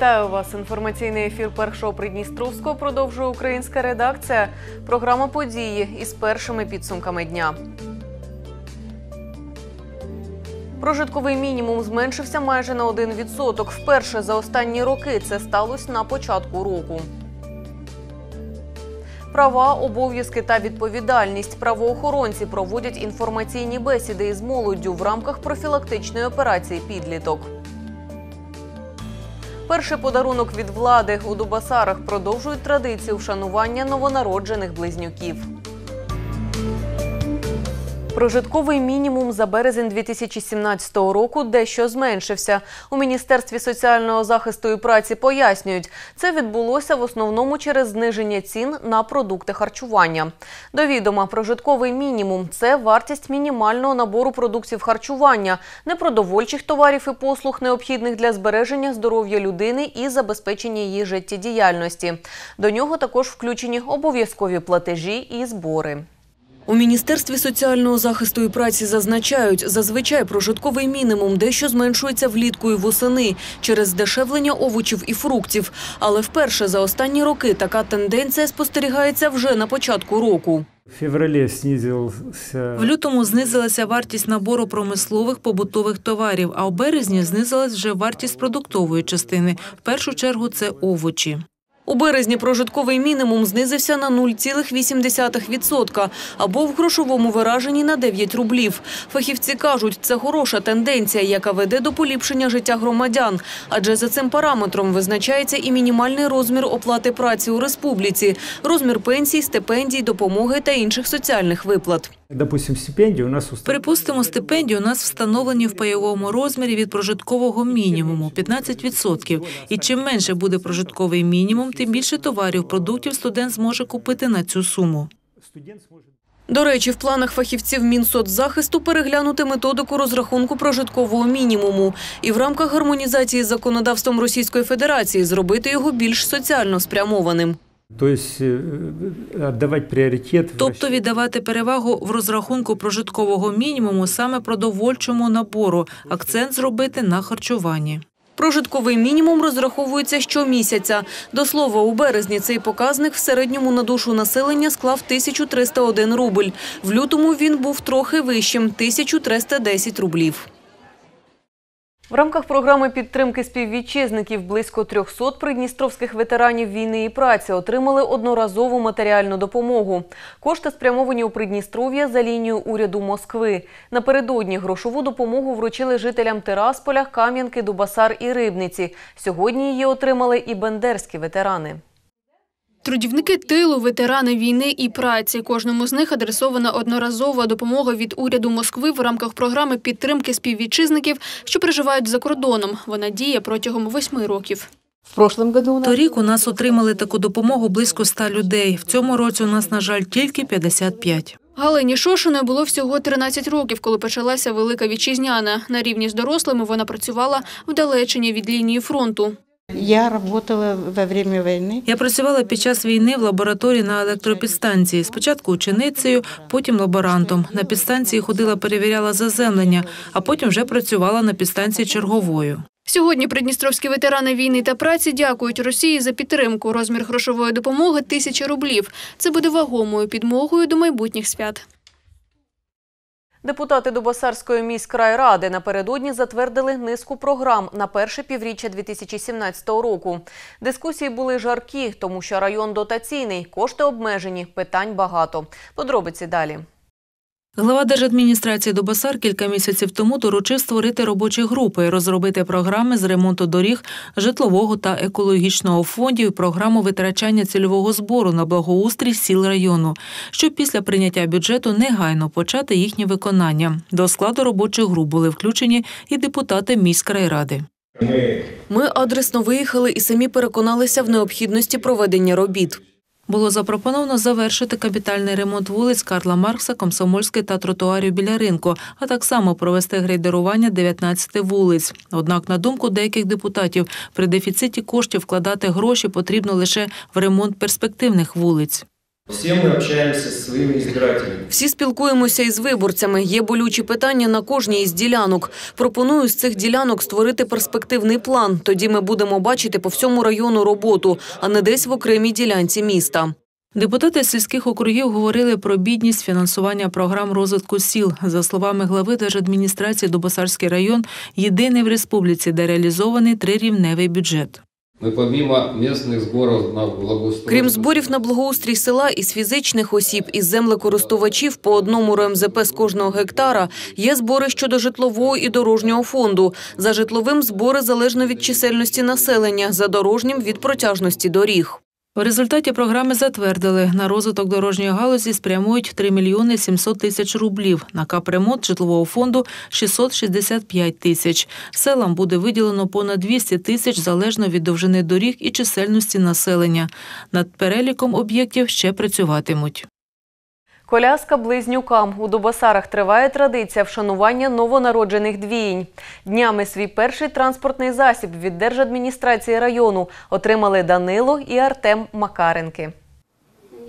Вітаю вас. Інформаційний ефір першого Придністровського продовжує українська редакція. Програма події із першими підсумками дня. Прожитковий мінімум зменшився майже на 1%. Вперше за останні роки це сталося на початку року. Права, обов'язки та відповідальність правоохоронці проводять інформаційні бесіди із молоддю в рамках профілактичної операції Підліток. Перший подарунок від влади у Дубасарах продовжують традицію вшанування новонароджених близнюків. Прожитковий мінімум за березень 2017 року дещо зменшився. У Міністерстві соціального захисту і праці пояснюють, це відбулося в основному через зниження цін на продукти харчування. До відома, прожитковий мінімум це вартість мінімального набору продуктів харчування, непродовольчих товарів і послуг, необхідних для збереження здоров'я людини і забезпечення її життєдіяльності. До нього також включені обов'язкові платежі і збори. У Міністерстві соціального захисту і праці зазначають, зазвичай прожитковий мінімум дещо зменшується влітку і восени через здешевлення овочів і фруктів. Але вперше за останні роки така тенденція спостерігається вже на початку року. В феврале. В лютому знизилася вартість набору промислових побутових товарів, а у березні знизилась вже вартість продуктової частини. В першу чергу це овочі. У березні прожитковий мінімум знизився на 0,8% або в грошовому вираженні на 9 рублів. Фахівці кажуть, це хороша тенденція, яка веде до поліпшення життя громадян. Адже за цим параметром визначається і мінімальний розмір оплати праці у республіці, розмір пенсій, стипендій, допомоги та інших соціальних виплат. Допустим, стипендии у нас. Припустимо, стипендії у нас встановлені в пайовому розмірі від прожиткового мінімуму 15%. І чим менше буде прожитковий мінімум, тим більше товарів, продуктів студент зможе купити на цю суму. До речі, в планах фахівців Мінсоцзахисту переглянути методику розрахунку прожиткового мінімуму і в рамках гармонізації з законодавством Російської Федерації зробити його більш соціально спрямованим. То есть э, отдавать приоритет... в Тобто віддавати перевагу в розрахунку прожиткового мінімуму саме продовольчому набору, акцент зробити на харчуванні. Прожитковий мінімум розраховується щомісяця. До слова, у березні цей показник в середньому на душу населення склав 1301 рубль. В лютому він був трохи вищим – 1310 рублів. В рамках програми підтримки співвітчизників близько 300 придністровських ветеранів війни і праці отримали одноразову матеріальну допомогу. Кошти спрямовані у Придністров'я за лінією уряду Москви. Напередодні грошову допомогу вручили жителям Тирасполя, Кам'янки, Дубасар і Рибниці. Сьогодні її отримали і бендерські ветерани. Трудівники тилу, ветерани війни і праці. Кожному з них адресована одноразова допомога від уряду Москви в рамках програми підтримки співвітчизників, що проживають за кордоном. Вона діє протягом восьми років. В прошлом году у нас Торік у нас отримали таку допомогу близько 100 людей. В цьому році у нас, на жаль, тільки 55. Галині Шошиної було всього 13 років, коли почалася Велика Вітчизняна. На рівні з дорослими вона працювала вдалечені від лінії фронту. Я работала во время войны. Я працювала під час війни в лабораторії на електропідстанції. Спочатку ученицею, потім лаборантом. На підстанції ходила, перевіряла заземлення, а потім вже працювала на підстанції черговою. Сьогодні придністровські ветерани війни та праці дякують Росії за підтримку. Розмір грошової допомоги – тисяча рублів. Це буде вагомою підмогою до майбутніх свят. Депутати Дубосарської міськрайради напередодні затвердили низку програм на перше півріччя 2017 року. Дискусії були жаркі, тому що район дотаційний, кошти обмежені, питань багато. Подробиці далі. Глава держадміністрації Дубасар кілька місяців тому доручив створити робочі групи, розробити програми з ремонту доріг, житлового та екологічного фондів, програму витрачання цільового збору на благоустрій сіл району, щоб після прийняття бюджету негайно почати їхнє виконання. До складу робочих груп були включені і депутати міськрайради. Ми адресно виїхали і самі переконалися в необхідності проведення робіт. Було запропоновано завершити капітальний ремонт вулиць Карла Маркса, Комсомольської та тротуарів біля ринку, а так само провести грейдерування 19 вулиць. Однак, на думку деяких депутатів, при дефіциті коштів вкладати гроші потрібно лише в ремонт перспективних вулиць. Все мы общаемся с своими избирателями. Всі спілкуємося із виборцями. Є болючі питання на кожній із ділянок. Пропоную з цих ділянок створити перспективний план. Тоді ми будемо бачити по всьому району роботу, а не десь в окремій ділянці міста. Депутати сільських округів говорили про бідність фінансування програм розвитку сіл. За словами глави держадміністрації, Дубосарський район єдиний в республіці, де реалізований трирівневий бюджет. Мы помімо місних зборів на благоустрій. Крім зборів на благоустрій села із фізичних осіб, із землекористувачів по одному РМЗП з кожного гектара, є збори щодо житлового і дорожнього фонду. За житловим збори залежно від чисельності населення, за дорожнім – від протяжності доріг. В результаті програми затвердили, на розвиток дорожньої галузі спрямують 3 мільйони 700 тисяч рублів, на капремонт житлового фонду – 665 тисяч. Селам буде виділено понад 200 тисяч залежно від довжини доріг і чисельності населення. Над переліком об'єктів ще працюватимуть. Коляска близнюкам. У Дубосарах триває традиція вшанування новонароджених двіїнь. Днями свій перший транспортний засіб від держадміністрації району отримали Данило і Артем Макаренки.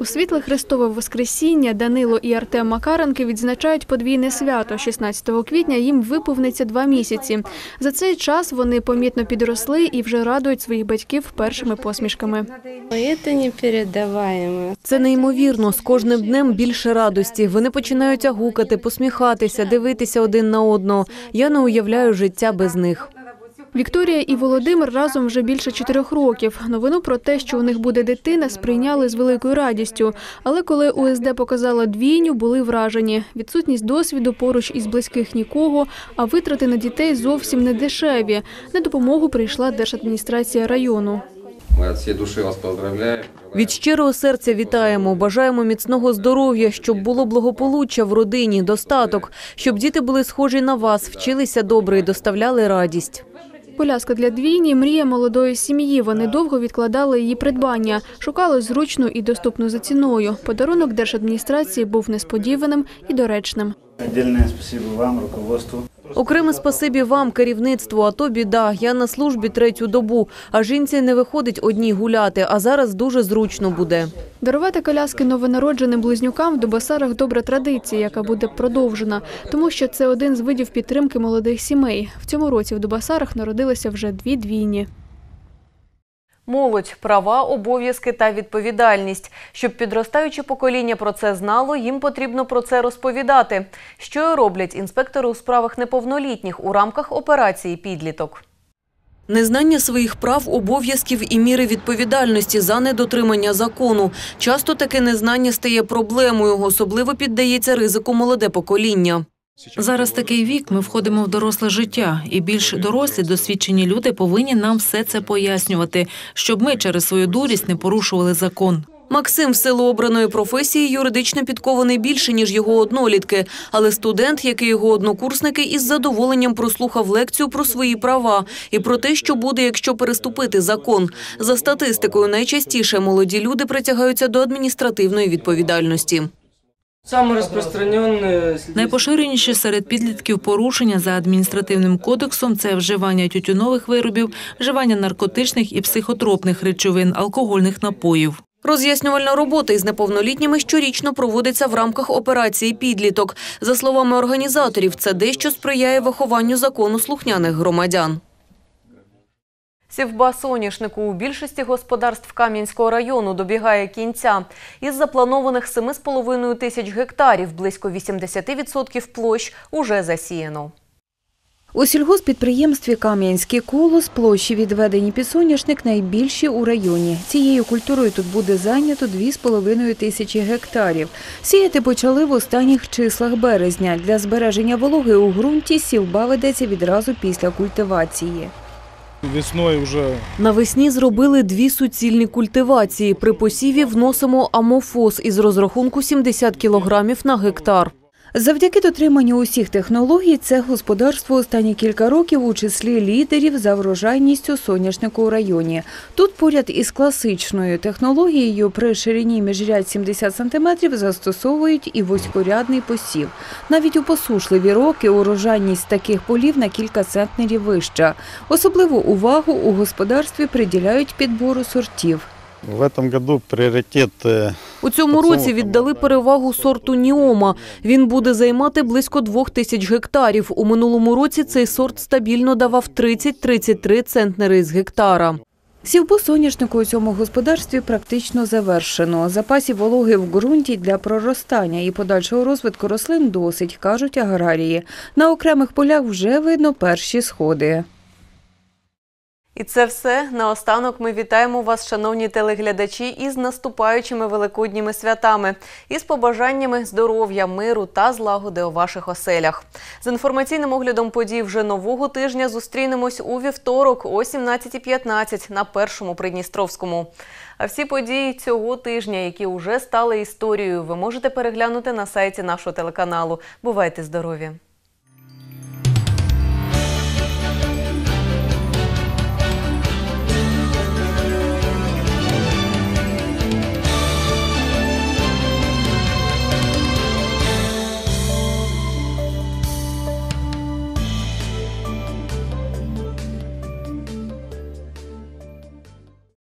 У світле Христове Воскресіння Данило і Артем Макаренки відзначають подвійне свято. 16 квітня їм виповниться два місяці. За цей час вони помітно підросли і вже радують своїх батьків першими посмішками. Это. Це неймовірно. З кожним днем більше радості. Вони починають гукати, посміхатися, дивитися один на одного. Я не уявляю життя без них. Вікторія і Володимир разом вже більше чотирьох років. Новину про те, що у них буде дитина, сприйняли з великою радістю. Але коли УСД показала двійню, були вражені. Відсутність досвіду поруч із близьких нікого, а витрати на дітей зовсім не дешеві. На допомогу прийшла держадміністрація району. Мы от всей души вас поздравляем. Від щирого серця вітаємо. Бажаємо міцного здоров'я, щоб було благополуччя в родині, достаток, щоб діти були схожі на вас, вчилися добре і доставляли радість. Коляска для двійні – мрія молодої сім'ї. Вони довго відкладали її придбання, шукали зручну і доступну за ціною. Подарунок держадміністрації був несподіваним і доречним. Отдельное спасибо вам, руководству. Окреме спасибі вам, керівництву, а то біда. Я на службі третю добу, а жінці не виходить одній гуляти, а зараз дуже зручно буде. Дарувати коляски новонародженим близнюкам в Дубасарах – добра традиція, яка буде продовжена, тому що це один з видів підтримки молодих сімей. В цьому році в Дубасарах народилися вже дві двійні. Молодь, права, обов'язки та відповідальність. Щоб підростаюче покоління про це знало, їм потрібно про це розповідати. Що роблять інспектори у справах неповнолітніх у рамках операції «Підліток». Незнання своїх прав, обов'язків і міри відповідальності за недотримання закону. Часто таке незнання стає проблемою, особливо піддається ризику молоде покоління. Зараз такий вік, ми входимо в доросле життя, і більш дорослі, досвідчені люди повинні нам все це пояснювати, щоб ми через свою дурість не порушували закон. Максим в силу обраної професії юридично підкований більше, ніж його однолітки. Але студент, як і його однокурсники, із задоволенням прослухав лекцію про свої права і про те, що буде, якщо переступити закон. За статистикою, найчастіше молоді люди притягаються до адміністративної відповідальності. Распространенные... Найпоширеніші серед підлітків порушення за адміністративним кодексом це вживання тютюнових виробів, вживання наркотичних і психотропних речовин, алкогольних напоїв. Роз'яснювальна робота із неповнолітніми щорічно проводиться в рамках операції «Підліток». За словами організаторів, це дещо сприяє вихованню закону слухняних громадян. Сівба соняшнику у більшості господарств Кам'янського району добігає кінця. Із запланованих 7,5 тисяч гектарів близько 80% площ уже засіяно. У сільгоспідприємстві Кам'янський колос площі відведені під соняшник найбільші у районі. Цією культурою тут буде зайнято 2,5 тисячі гектарів. Сіяти почали в останніх числах березня. Для збереження вологи у ґрунті сівба ведеться відразу після культивації. Весною вже Навесні зробили дві суцільні культивації. При посіві вносимо амофос із розрахунку 70 кілограмів на гектар. Завдяки дотриманню усіх технологій це господарство останні кілька років у числі лідерів за врожайністю соняшнику у районі. Тут поряд із класичною технологією при ширині міжрядь 70 см застосовують і вузькорядний посів. Навіть у посушливі роки урожайність таких полів на кілька центнерів вища. Особливу увагу у господарстві приділяють підбору сортів. в этом году приоритет э, У цьому році віддали перевагу сорту Ніома. Він буде займати близько двох тисяч гектарів. У минулому році цей сорт стабільно давав 30-33 центнери з гектара. Сівбу соняшнику у цьому господарстві практично завершено. Запасів вологи в ґрунті для проростання і подальшого розвитку рослин досить, кажуть аграрії. На окремих полях вже видно перші сходи. І це все. Наостанок ми вітаємо вас, шановні телеглядачі, із наступаючими великодніми святами, із побажаннями здоров'я, миру та злагоди у ваших оселях. З інформаційним оглядом подій вже нового тижня зустрінемось у вівторок о 17.15 на першому Придністровському. А всі події цього тижня, які вже стали історією, ви можете переглянути на сайті нашого телеканалу. Бувайте здорові!